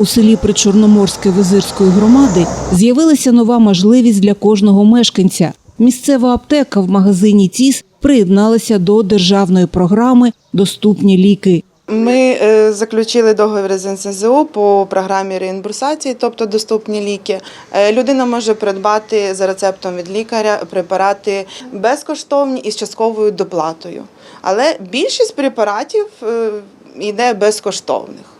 У селі Причорноморське Визирської громади з'явилася нова можливість для кожного мешканця. Місцева аптека в магазині ТІС приєдналася до державної програми Доступні ліки. Ми е, заключили договір з НСЗУ по програмі реімбурсації, тобто доступні ліки. Е, Людина може придбати за рецептом від лікаря препарати безкоштовні і з частковою доплатою. Але більшість препаратів е, йде безкоштовних.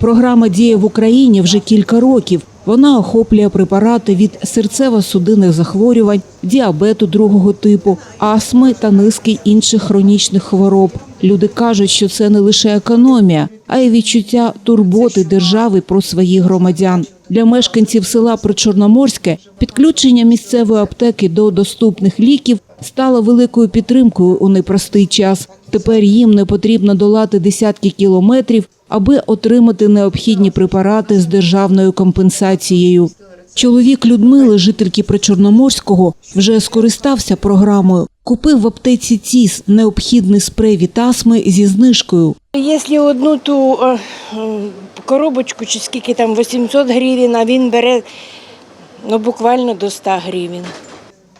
Програма діє в Україні вже кілька років. Вона охоплює препарати від серцево-судинних захворювань, діабету другого типу, астми та низки інших хронічних хвороб. Люди кажуть, що це не лише економія, а й відчуття турботи держави про своїх громадян. Для мешканців села Причорноморське підключення місцевої аптеки до доступних ліків стало великою підтримкою у непростий час. Тепер їм не потрібно долати десятки кілометрів, аби отримати необхідні препарати з державною компенсацією. Чоловік Людмили, жительки Причорноморського, вже скористався програмою. Купив в аптеці ЦІС необхідний спрей від астми зі знижкою. Якщо одну ту е, коробочку, чи скільки там 800 гривень, а він бере ну, буквально до 100 гривень.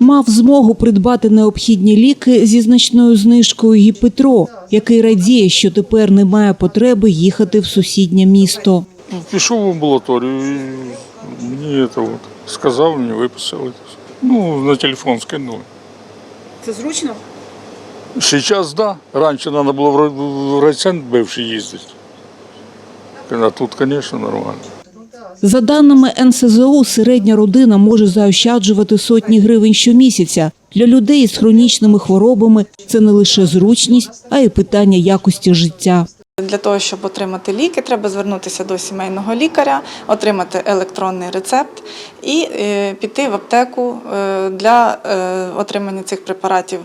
Мав змогу придбати необхідні ліки зі значною знижкою і Петро, який радіє, що тепер немає потреби їхати в сусіднє місто. Ну, Пішов в амбулаторію і мені це от сказав, мені виписали. Ну, на телефон скинули. Це зручно? Зараз, да. Раніше треба було в райцентр бивший їздити. А тут, звісно, нормально. За даними НСЗУ, середня родина може заощаджувати сотні гривень щомісяця. Для людей з хронічними хворобами це не лише зручність, а й питання якості життя. Для того, щоб отримати ліки, треба звернутися до сімейного лікаря, отримати електронний рецепт і е, піти в аптеку е, для е, отримання цих препаратів.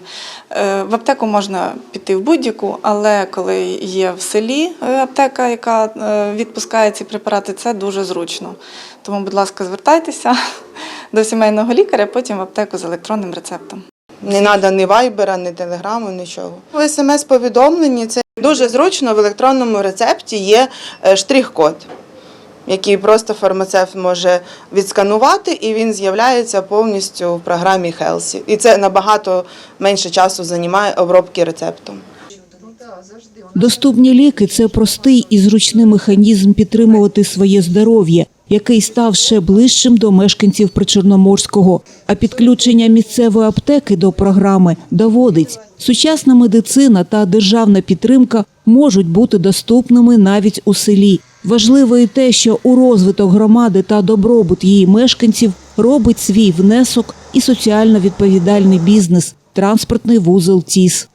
В аптеку можна піти в будь-яку, але коли є в селі аптека, яка відпускає ці препарати, це дуже зручно. Тому, будь ласка, звертайтеся до сімейного лікаря, потім в аптеку з електронним рецептом. Не треба ні вайбера, ні телеграму, нічого. Смс-повідомленні це дуже зручно. В електронному рецепті є е, штрих-код, який просто фармацевт може відсканувати, і він з'являється повністю в програмі Хелсі. І це набагато менше часу займає обробки рецептом. Доступні ліки це простий і зручний механізм підтримувати своє здоров'я, який став ще ближчим до мешканців Причорноморського. А підключення місцевої аптеки до програми доводить, сучасна медицина та державна підтримка можуть бути доступними навіть у селі. Важливо і те, що у розвиток громади та добробут її мешканців робить свій внесок і соціально відповідальний бізнес транспортний вузол ТІС.